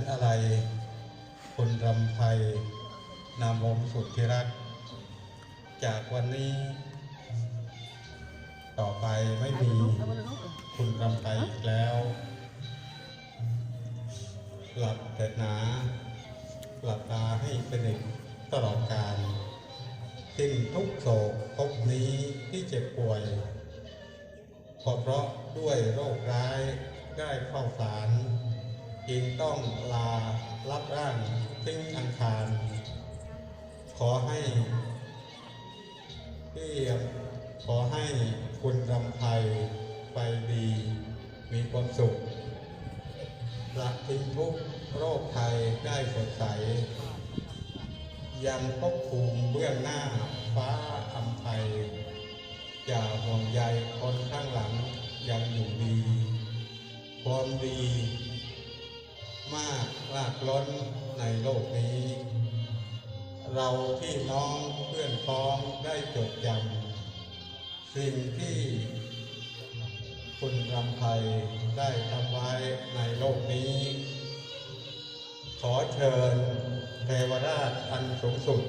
นอะไรคุณรำไพนามวงสุดที่รัก จากวันนี้ ต่อไปไม่มีคุณรำไพอีกแล้ว หลับแต่หนา หลับตาให้เป็นเด็กตลอดกาลสิ้นทุกโศกภพนี้ที่เจ็บป่วยขอเพราะด้วยโรคร้ายได้เข้าสาร จึงต้องลารับร่างทิ้งอังคาร ขอให้พี่ขอให้คุณรำไพไปดี มีความสุขละทิ้งทุกโรคภัยได้สดใส ยังภพภูมิเบื้องหน้าฟ้าอำไพอย่าห่วงใยคนข้างหลังยังอยู่ดี ความดี มากลากล้นในโลกนี้ เราที่น้องเพื่อนพ้องได้จดจำสิ่งที่คุณรำไพได้ทำไว้ในโลกนี้ ขอเชิญเทวราชอันสูงสุด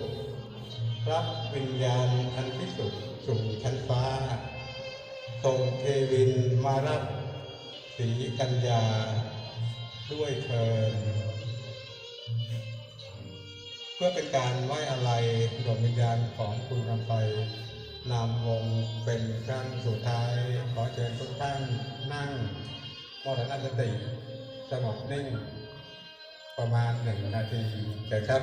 รับวิญญาณอันพิสุทธิ์สู่ชั้นฟ้าส่งเทวินมารับสีกัญญา ด้วยเชิญเพื่อเป็นการไหว้อะไรดวงวิญญาณของคุณรำไพนำวงเป็นครั้งสุดท้าย ขอเชิญทุกท่านนั่งมรณสติสงบนิ่ง ประมาณหนึ่งนาทีเชิญครับ